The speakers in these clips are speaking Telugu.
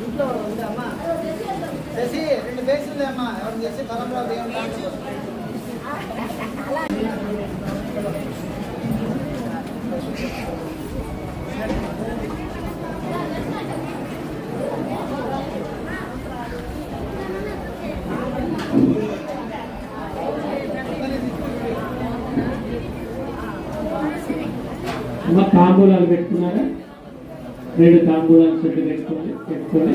ఇంట్లో ఉంది అమ్మా. చేసి రెండు బేసులు అమ్మా. ఎవరు చేసి. అమ్మ తాంబూలాలు పెట్టుకున్నారా? రెండు తాంబూలాలు చెట్టు పెట్టుకోండి పెట్టుకొని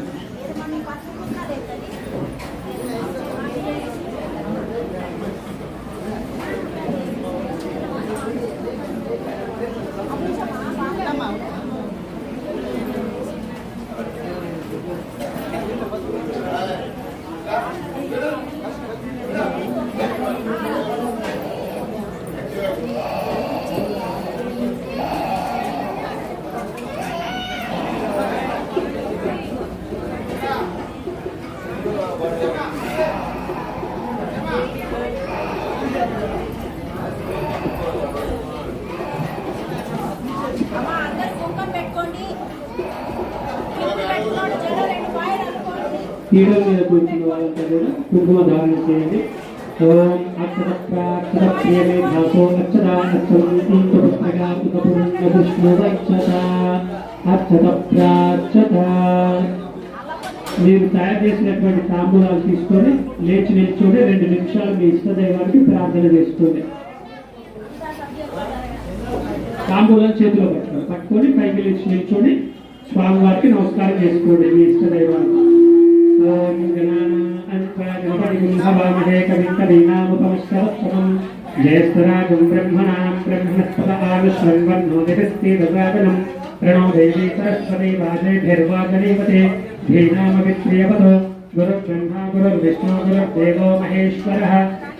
అమ్మా అమ్మ అందరు కుంకం పెట్టుకోండి కుంకుమ పెట్టుకోండి జడ రెండు పాయలు కీడ మీద కూర్చున్న వాళ్ళంతా కూడా కుంకుమ ధారణ చేయండి. ఓం భాసో మీరు తయారు చేసినటువంటి తాంబూలాలు తీసుకొని లేచి నిల్చుండి. రెండు నిమిషాలు మీ ఇష్టదైవానికి ప్రార్థన చేసుకోండి తాంబూలాలు చేతిలో పట్టుకోండి. పట్టుకొని పైకి లేచి నిల్చుండి. స్వామివారికి నమస్కారం చేసుకోండి మీ ఇష్టదైవానికి. ब्रह्मवामहे कविकवीनामुपमश्रवस्तवम् ज्येष्ठराजम् ब्रह्मणाम् ब्रह्मणस्पद प्रणो देवी सरस्वती वाजेभिर्वादनीपते धीनामवित्रियवतो गुरुर्ब्रह्मा गुरुर्विष्णु गुरुर्देवो महेश्वरः।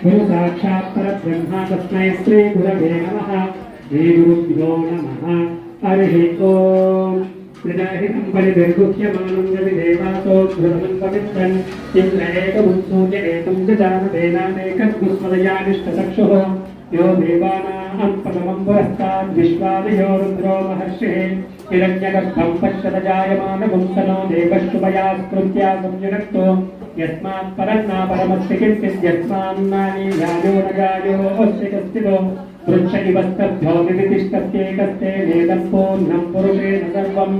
गुरु साक्षात् परब्रह्मा तस्मै श्रीगुरवे नमः। श्रीगुरुभ्यो नमः। हरिः ओम्। వినాయకం బలి నిర్గుహ్యమానం గవి దేవాసో భ్రువన్ పవిత్రన్ ఇంద్రయేకముత్సూయ ఏకం గజానదేనానేకస్మృతయానిష్టచక్షుః యో దేవానాం పదమం పురస్తాద్ విశ్వాదయో రుద్రో మహర్షిః హిరణ్యగర్భం పశ్యత జాయమానగుంసనో దేవశుభయా స్మృత్యా సంయునక్తో యస్మాత్ పరన్నా పరమస్తి కిం యస్మాన్నాని जायो अस्य कश्चिदो वृक्ष इव स्तभ्यो विदितिष्ठत्येकस्ते वेदं पूर्णं पुरुषेण सर्वम्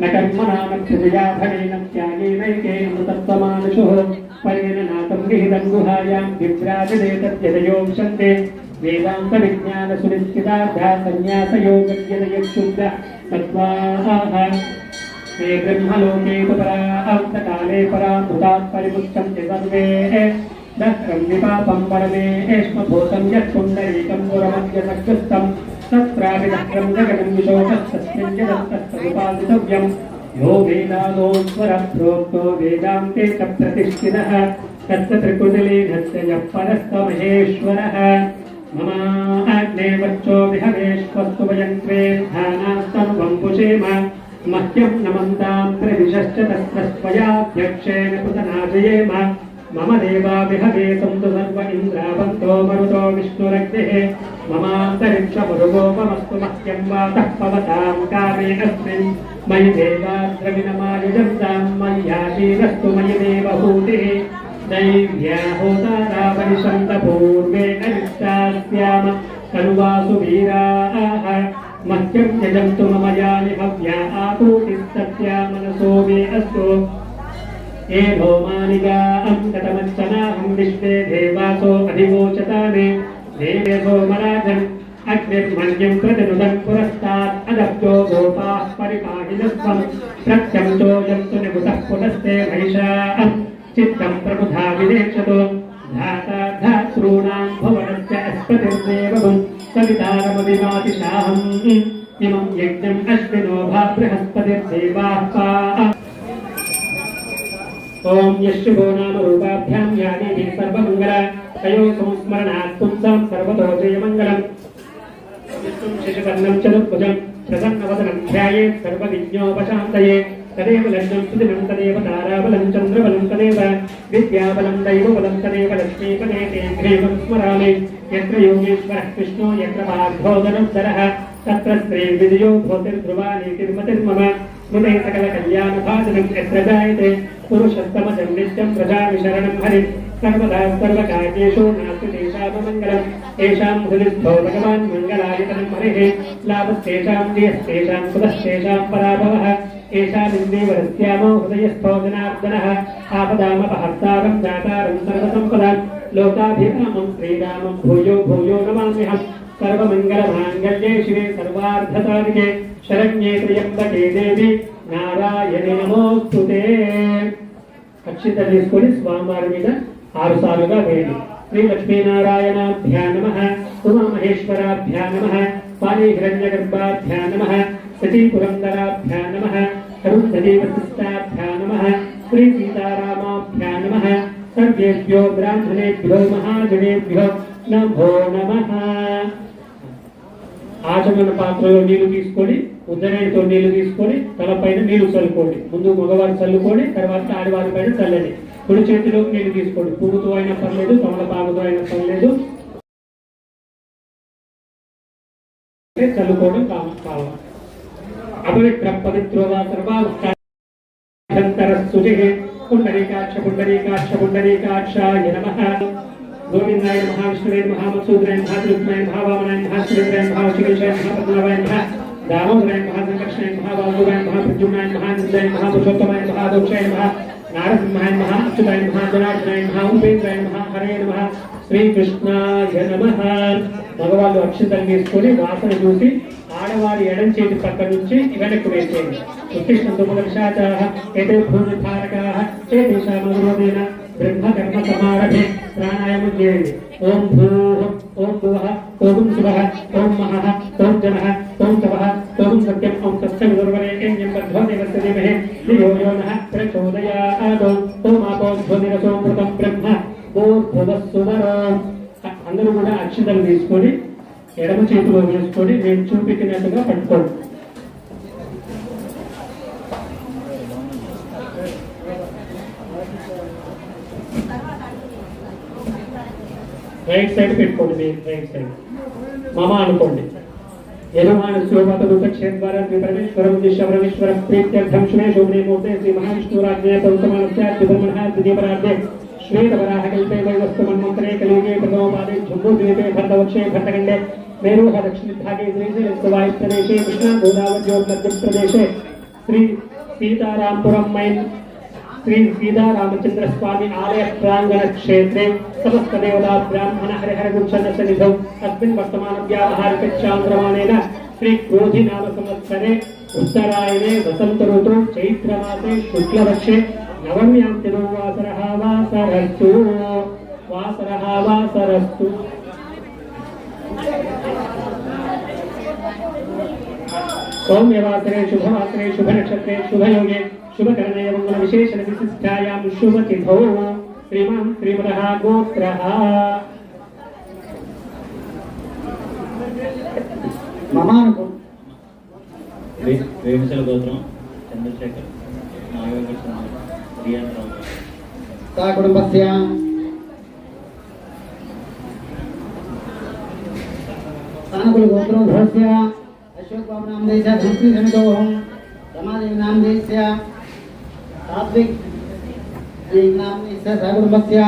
न कर्मणा न प्रजया धनेन त्यागेनैकेन मृतत्वमानुषुः परेण नातं विहितं गुहायां विभ्राजदेतद्यदयो विशन्ते वेदान्तविज्ञानसुनिश्चितार्था सन्न्यासयोगद्यदयक्षुद्ध तत्त्वाः ते ब्रह्मलोके तु परान्तकाले परामृतात् परिमुच्यन्ते सर्वे दत्रं विपापं परमेष्मभूतं यत्पुण्डरीकं गुरमद्यसकृस्तं तत्रापि दक्रं जगनं विशोकस्तस्मिन् जगत्तत्तमुपादितव्यं यो वेदादोस्वरः प्रोक्तो वेदान्ते च प्रतिष्ठितः तस्य त्रिकुटिलीनस्य यः परस्तमहेश्वरः मम अग्ने वच्चो विहवेश्वस्तु वयं त्वे धानास्तनुवं पुषेम मह्यं नमन्तां त्रिदिशश्च तस्मस्त्वयाध्यक्षेण कृतनाशयेम मम देवा विहवे सन्तु सर्व इन्द्रावन्तो मरुतो विष्णुरग्निः ममान्तरिक्षमुरुगोपमस्तु मह्यं वातः पवतां कामे अस्मिन् मयि देवा द्रविणमायुजन्तां मय्याशीरस्तु मयि देवभूतिः दैव्या होतारा परिशन्त पूर्वे अरिष्टास्याम सर्वासु वीराः मह्यं यजन्तु मम यानि हव्या आपूतिस्तस्या मनसो मे अस्तु ये भौमानिका अङ्कतमच्चनाहं विश्वे देवासो अधिवोचतानि देवे भौमराजन् अग्निर्मन्यं प्रतिनुदन् पुरस्तात् अदब्जो गोपाः परिपाहिनस्त्वं प्रत्यं चोऽयं तु निबुतः पुनस्ते महिषाम् चित्तं प्रबुधा विदेक्षतो धाता धातॄणां भुवनस्य अस्पतिर्देवगुं सवितारमविमातिशाहम् इमं यज्ञम् अश्विनो भा बृहस्पतिर्देवाः ఓం యశ్వో నామ రూపాభ్యాం యాదేవి సర్వమంగళ. తయో సంస్మరణాత్ పుంసం సర్వతో జయమంగళం. విష్ణుం శశివర్ణం చతుర్భుజం ప్రసన్నవదనం ధ్యాయే సర్వవిజ్ఞోపశాంతయే తదేవ లగ్నం సుదినం తదేవ తారాబలం చంద్రబలం తదేవ. విద్యాబలం దైవబలం తదేవ లక్ష్మీపదే తేగ్రేవం స్మరామి. యత్ర యోగేశ్వరः కృష్ణో యత్ర పార్థోదనం తరః తత్ర స్త్రీ విజయో భూతిర్ధ్రువాణి తిరుమతిర్మమ भूतिर्ध्रुवा नीतिर्मतिर्मम स्मृते सकलकल्याणभाजनं यत्र जायते पुरुषस्तमजं नित्यं प्रजामि शरणं हरिं सर्वदा सर्वकार्येषु नास्ति तेषाममङ्गलम् येषां हृदिस्थो भगवान् मङ्गलायतनं हरिः लाभस्तेषां जयस्तेषां सुधस्तेषां पराभवः येषामिन्दीवरस्यामो हृदयस्थो जनार्दनः आपदामपहर्तारं दातारं सर्वसम्पदां लोकाभिरामं श्रीरामं भूयो भूयो नमाम्यहम् सर्वमङ्गलमाङ्गल्ये शिवे सर्वार्धसाधिके శరణ్యే త్రయంబకే దేవి నారాయణి నమోస్తుతే అక్షిత తీసుకొని స్వామివారి మీద ఆరు సార్లుగా వేయండి. శ్రీ లక్ష్మీనారాయణాభ్యా నమ ఉమామహేశ్వరాభ్యా నమ పాణి హిరణ్య గర్భాభ్యా నమ సతీ పురంధరాభ్యా నమ అరుంధదేవశిష్టాభ్యా నమ శ్రీ సీతారామాభ్యా నమ సర్వేభ్యో బ్రాహ్మణేభ్యో మహాజనేభ్యో నమో నమ. ఆచమన పాత్రలో నీరు తీసుకొని ఉద్దరేడితో నీళ్ళు తీసుకొని తలపైన నీళ్ళు చల్లుకోండి. ముందు మగవారు చల్లుకొని తర్వాత ఆడవారి పైన చల్లండి. కుడి చేతిలోకి నీళ్ళు తీసుకోండి. పువ్వుతో అయినా పర్లేదు తమలపాకుతో అయినా పర్లేదు. చల్లుకోవడం కావాలి అపవిత్ర పవిత్రో వా సర్వాంతరస్తుతి పుండరీకాక్ష పుండరీకాక్ష పుండరీకాక్షాయ నమః. గోవిందాయ మహావిష్ణువే విష్ణువే నమః మత్సూదరాయ నమః త్రివిక్రమాయ మహాపద్మనాభాయ మహా నమః శ్రీధరాయ నమః శిఖేశాయ నమః పద్మనాభాయ నమః దామోదరాయ నమః సంకర్షణాయ నమః వాసుదేవాయ నమః ప్రద్యుమ్నాయ నమః నిందాయ నమః పురుషోత్తమాయ నమః దోక్షాయ నమః నారసింహాయ నమః అచ్యుతాయ నమః ఉపేంద్రాయ నమః హరే నమ శ్రీకృష్ణాయ నమ మగవాళ్ళు అక్షితం తీసుకొని వాసన చూసి ఆడవారి ఎడం చేతి పక్క నుంచి వెనక్కు వేసేయండి. ఉత్తిష్ట దుమదర్శాచాః ఏతే భూమిధారకాః ఏతేషామనురోధేన బ్రహ్మకర్మ సమారభే ప్రాణాయామం చేయండి. ఓం భూ ఓం భువః ఓం శివః ఓం మహ ఓం జన ఓం తపః ఓం సత్యం ఓం సత్యం బద్ధో దేవస్య ధియో యో నః ప్రచోదయాత్ ఓం ఆపో ధ్వనిరసోమృతం బ్రహ్మ అందరూ కూడా అక్షితలు తీసుకొని ఎడమ చేతిలో వేసుకొని నేను చూపించినట్టుగా పట్టుకోండి. రైట్ సైడ్ పెట్టుకోండి మీ రైట్ సైడ్. మమ అనుకోండి. యజమాన శోభత రూపక్షేత్ర పరమేశ్వరం దిశవరమేశ్వర ప్రీత్యర్థం శుభే శోభనే మూర్తే శ్రీ మహావిష్ణురాజ్ఞే పవిత్రమానస్యాద్భుతమనః ద్వితీయపరార్థే శ్వేతవరాహకల్పే వైవస్తు మన్మంత్రే కలియుగే ప్రథమపాదే జంబూద్వీపే భరతవక్షే భరతఖండే మేరుహ దక్షిణభాగే శ్రీశైలస్య వాయుప్రదేశే కృష్ణా గోదావర్యోర్మధ్య ప్రదేశే శ్రీ సీతారాంపురం మైన్ శ్రీ సీతారామచంద్ర స్వామి ఆలయ ప్రాంగణ క్షేత్రే సమస్త దేవతా బ్రాహ్మణ హరిహర గుచ్చన్న సన్నిధౌ అస్మిన్ వర్తమాన వ్యావహారిక చాంద్రమాణేన శ్రీ క్రోధి నామ సంవత్సరే ఉత్తరాయణే వసంత ఋతు చైత్రమాసే శుక్లపక్షే నవమ్యాం తిరువాసర వాసరస్తు వాసర వాసరస్తు सौम्यवासरे शुभवासरे शुभनक्षत्रे शुभयोगे शुभकरणे मंगल विशेषण विशिष्टायां शुभतिथौ श्रीमान् श्रीमतः गोत्रः మమ అనుకో వే- వేమిసల గోత్రం చంద్రశేఖర్ నాగకృష్ణ రియాన్ సా కుటుంబస్య योगवामनामदेश धूपीखण्डोऽहं समाधिनामदेशस्य सात्विक नामदेशस्य सगुणमस्य